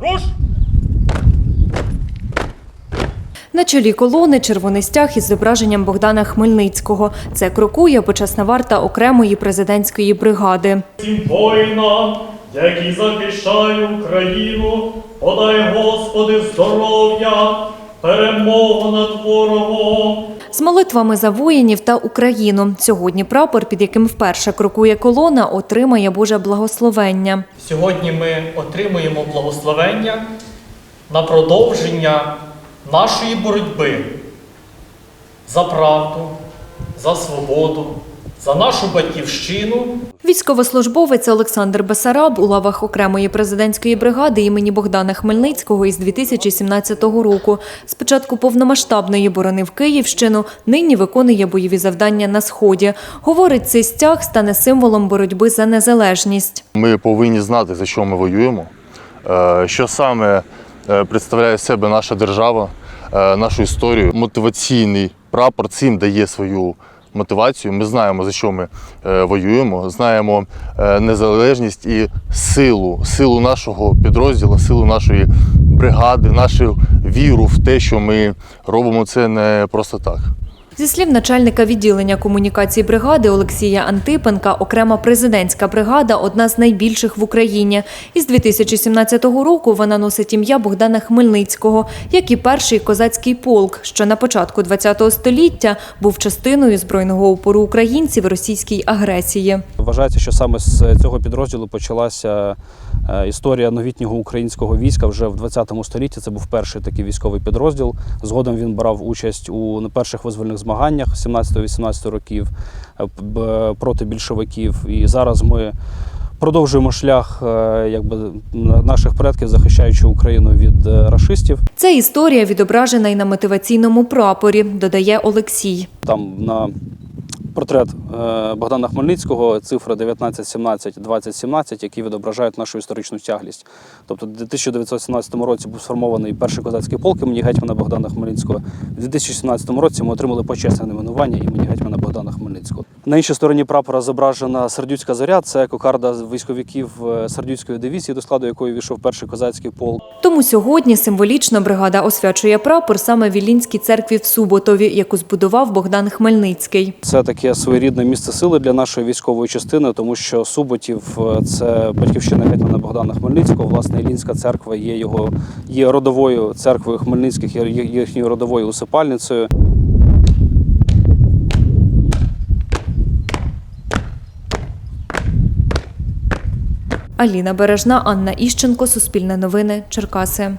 Руш! На чолі колони червоний стяг із зображенням Богдана Хмельницького. Це крокує почесна варта окремої президентської бригади. Всім воїнам, які захищають Україну, подай Господи здоров'я, перемогу над ворогом. З молитвами за воїнів та Україну. Сьогодні прапор, під яким вперше крокує колона, отримає Боже благословення. Сьогодні ми отримуємо благословення на продовження нашої боротьби за правду, за свободу, за нашу батьківщину. Військовослужбовець Олександр Бесараб у лавах окремої президентської бригади імені Богдана Хмельницького із 2017 року. Спочатку повномасштабної боронив Київщину, нині виконує бойові завдання на сході. Говорить, цей стяг стане символом боротьби за незалежність. Ми повинні знати, за що ми воюємо, е, що саме е, представляє себе наша держава, е, нашу історію. Мотиваційний прапор цим дає свою мотивацію. Ми знаємо, за що ми е, воюємо, знаємо е, незалежність і силу, силу нашого підрозділу, силу нашої бригади, нашу віру в те, що ми робимо це не просто так. Зі слів начальника відділення комунікації бригади Олексія Антипенка, окрема президентська бригада одна з найбільших в Україні. Із 2017 року вона носить ім'я Богдана Хмельницького, як і перший козацький полк, що на початку ХХ століття був частиною збройного опору українців російській агресії. Вважається, що саме з цього підрозділу почалася е, історія новітнього українського війська вже в 20 столітті. Це був перший такий військовий підрозділ. Згодом він брав участь у перших визвольних змаганнях 17-18 років е, проти більшовиків. І зараз ми продовжуємо шлях е, якби, наших предків, захищаючи Україну від е, рашистів. Ця історія відображена й на мотиваційному прапорі, додає Олексій. Там на портрет е, Богдана Хмельницького цифра 1917 2017, які відображають нашу історичну тяглість. Тобто, в 1917 році був сформований перший козацький полк імені гетьмана Богдана Хмельницького. У 2017 році ми отримали почесне найменування імені гетьмана Богдана Хмельницького. На іншій стороні прапора зображена Сердюцька зоря. Це кокарда військовиків е, Сердюцької дивізії, до складу якої війшов перший козацький полк. Тому сьогодні символічно бригада освячує прапор саме в Вілінській церкві в Суботові, яку збудував Богдан Хмельницький. Це таке своєрідне місце сили для нашої військової частини, тому що Суботів е, це батьківщина гетьмана Богдана Хмельницького. Власне, Ілінська церква є його є родовою церквою Хмельницьких, є їхньою родовою усипальницею. Аліна Бережна, Анна Іщенко, Суспільне новини, Черкаси.